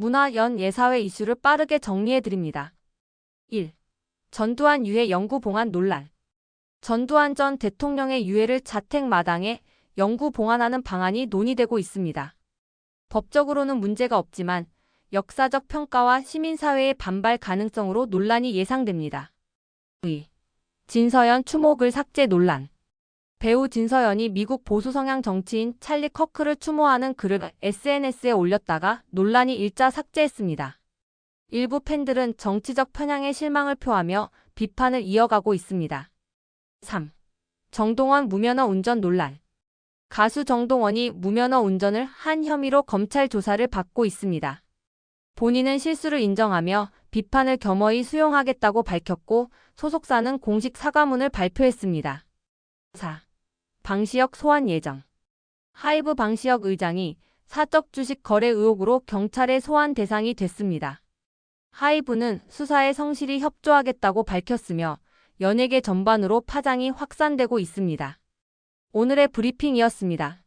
문화 연 예사회 이슈를 빠르게 정리해드립니다. 1. 전두환 유해 영구 봉안 논란. 전두환 전 대통령의 유해를 자택 마당에 영구 봉안하는 방안이 논의되고 있습니다. 법적으로는 문제가 없지만 역사적 평가와 시민사회의 반발 가능성으로 논란이 예상됩니다. 2. 진서연 추모글 삭제 논란. 배우 진서연이 미국 보수 성향 정치인 찰리 커크를 추모하는 글을 SNS에 올렸다가 논란이 일자 삭제했습니다. 일부 팬들은 정치적 편향에 실망을 표하며 비판을 이어가고 있습니다. 3. 정동원 무면허 운전 논란. 가수 정동원이 무면허 운전을 한 혐의로 검찰 조사를 받고 있습니다. 본인은 실수를 인정하며 비판을 겸허히 수용하겠다고 밝혔고 소속사는 공식 사과문을 발표했습니다. 4. 방시혁 소환 예정. 하이브 방시혁 의장이 사적 주식 거래 의혹으로 경찰에 소환 대상이 됐습니다. 하이브는 수사에 성실히 협조하겠다고 밝혔으며 연예계 전반으로 파장이 확산되고 있습니다. 오늘의 브리핑이었습니다.